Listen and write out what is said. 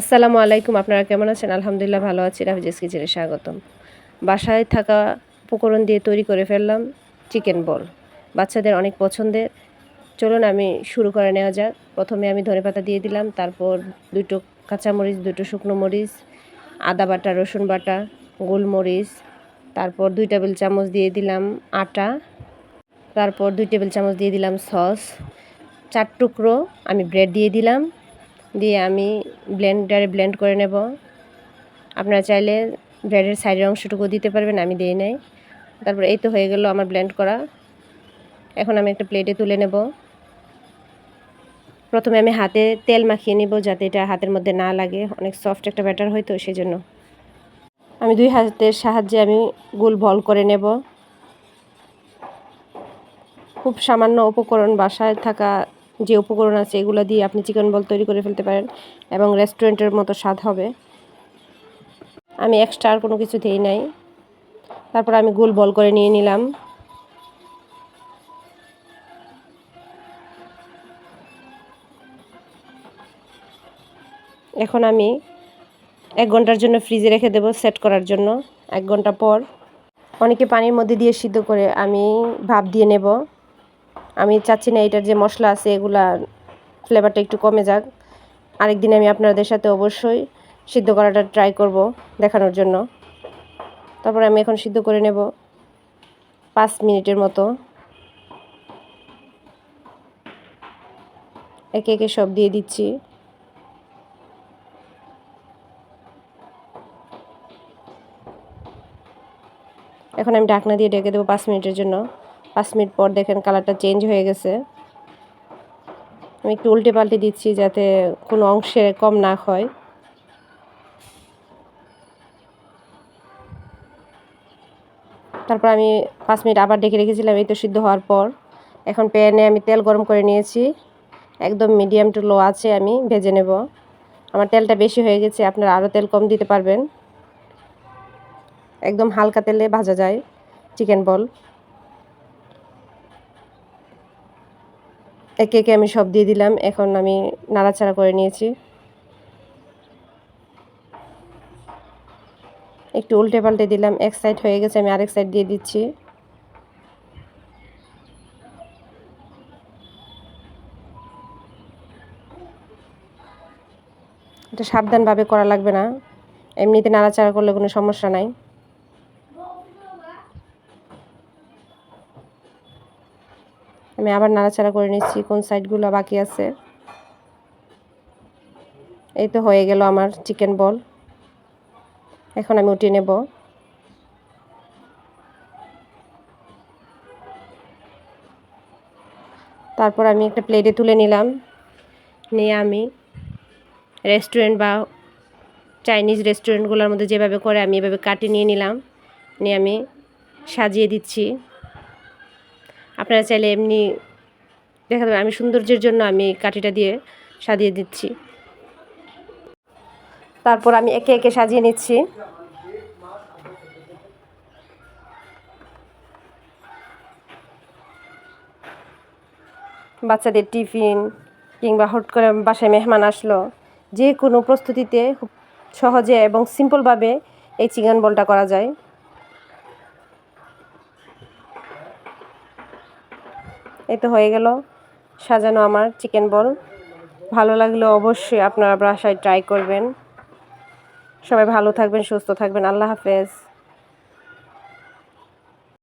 আসসালামু আলাইকুম, আপনারা কেমন আছেন? আলহামদুলিল্লাহ ভালো আছি রাফিজেস কিচেনে স্বাগতম। বাসায় থাকা উপকরণ দিয়ে তৈরি করে ফেললাম চিকেন বল। বাচ্চাদের অনেক পছন্দের। চলুন আমি শুরু করে নেওয়া যাক। প্রথমে আমি ধনেপাতা দিয়ে দিলাম, তারপর দুটো কাঁচামরিচ, দুটো শুকনো মরিচ, আদা বাটা, রসুন বাটা, গোলমরিচ, তারপর দুই টেবিল চামচ দিয়ে দিলাম আটা, তারপর দুই টেবিল চামচ দিয়ে দিলাম সস। চার টুকরো আমি ব্রেড দিয়ে দিলাম। দিয়ে আমি ব্লেন্ডারে ব্লেন্ড করে নেব। আপনারা চাইলে ব্রেডের সাইডের অংশটুকু দিতে পারবেন, আমি দিয়ে নেই। তারপর এই তো হয়ে গেল আমার ব্লেন্ড করা। এখন আমি একটা প্লেটে তুলে নেব। প্রথমে আমি হাতে তেল মাখিয়ে নিব যাতে এটা হাতের মধ্যে না লাগে। অনেক সফট একটা ব্যাটার হয়তো সেই জন্য আমি দুই হাতের সাহায্যে আমি গোল বল করে নেব। খুব সামান্য উপকরণ বাসায় থাকা যে উপকরণ আছে, এগুলো দিয়ে আপনি চিকেন বল তৈরি করে ফেলতে পারেন এবং রেস্টুরেন্টের মতো স্বাদ হবে। আমি এক্সট্রা আর কোনো কিছু দিই নাই। তারপর আমি গোল বল করে নিয়ে নিলাম। এখন আমি এক ঘণ্টার জন্য ফ্রিজে রেখে দেবো সেট করার জন্য। এক ঘণ্টা পর অনেকে পানির মধ্যে দিয়ে সিদ্ধ করে আমি ভাপ দিয়ে নেব। আমি চাচ্ছি না এটার যে মশলা আছে, এগুলা ফ্লেভারটা একটু কমে যাক। আরেকদিন আমি আপনাদের সাথে অবশ্যই সিদ্ধ করাটা ট্রাই করব দেখানোর জন্য। তারপর আমি এখন সিদ্ধ করে নেব পাঁচ মিনিটের মতো। একে একে সব দিয়ে দিচ্ছি। এখন আমি ঢাকনা দিয়ে ডেকে দেবো পাঁচ মিনিটের জন্য। পাঁচ মিনিট পর দেখেন কালারটা চেঞ্জ হয়ে গেছে। আমি একটু উল্টে পাল্টে দিচ্ছি যাতে কোনো অংশে কম না হয়। তারপর আমি পাঁচ মিনিট আবার ডেকে রেখেছিলাম, এই তো সিদ্ধ হওয়ার পর। এখন প্যানে আমি তেল গরম করে নিয়েছি। একদম মিডিয়াম টু লো আছে, আমি ভেজে নেব। আমার তেলটা বেশি হয়ে গেছে, আপনারা আরও তেল কম দিতে পারবেন। একদম হালকা তেলে ভাজা যায়, চিকেন বল। একে একে আমি সব দিয়ে দিলাম। এখন আমি নাড়াচাড়া করে নিয়েছি। একটু উল্টে পাল্টে দিলাম। এক সাইড হয়ে গেছে, আমি আরেক সাইড দিয়ে দিচ্ছি। এটা সাবধানভাবে করা লাগবে না। এমনিতে নাড়াচাড়া করলে কোনো সমস্যা নাই। আমি আবার নাড়াচাড়া করে নিচ্ছি, কোন সাইডগুলো বাকি আছে। এই তো হয়ে গেল আমার চিকেন বল। এখন আমি উঠিয়ে নেব। তারপর আমি একটা প্লেটে তুলে নিলাম। নিয়ে আমি রেস্টুরেন্ট বা চাইনিজ রেস্টুরেন্টগুলোর মধ্যে যেভাবে করে আমি এভাবে কাটি নিয়ে নিলাম। নিয়ে আমি সাজিয়ে দিচ্ছি। আপনারা চাইলে এমনি দেখা যাবে, আমি সৌন্দর্যের জন্য আমি কাঠিটা দিয়ে সাজিয়ে দিচ্ছি। তারপর আমি একে একে সাজিয়ে নিচ্ছি। বাচ্চাদের টিফিন কিংবা হট করে বাসায় মেহমান আসলো, যে কোনো প্রস্তুতিতে খুব সহজে এবং সিম্পলভাবে এই চিকেন বলটা করা যায়। এই তো হয়ে গেল সাজানো আমার চিকেন বল। ভালো লাগলে অবশ্যই আপনারা বাসায় ট্রাই করবেন। সবাই ভালো থাকবেন, সুস্থ থাকবেন। আল্লাহ হাফেজ।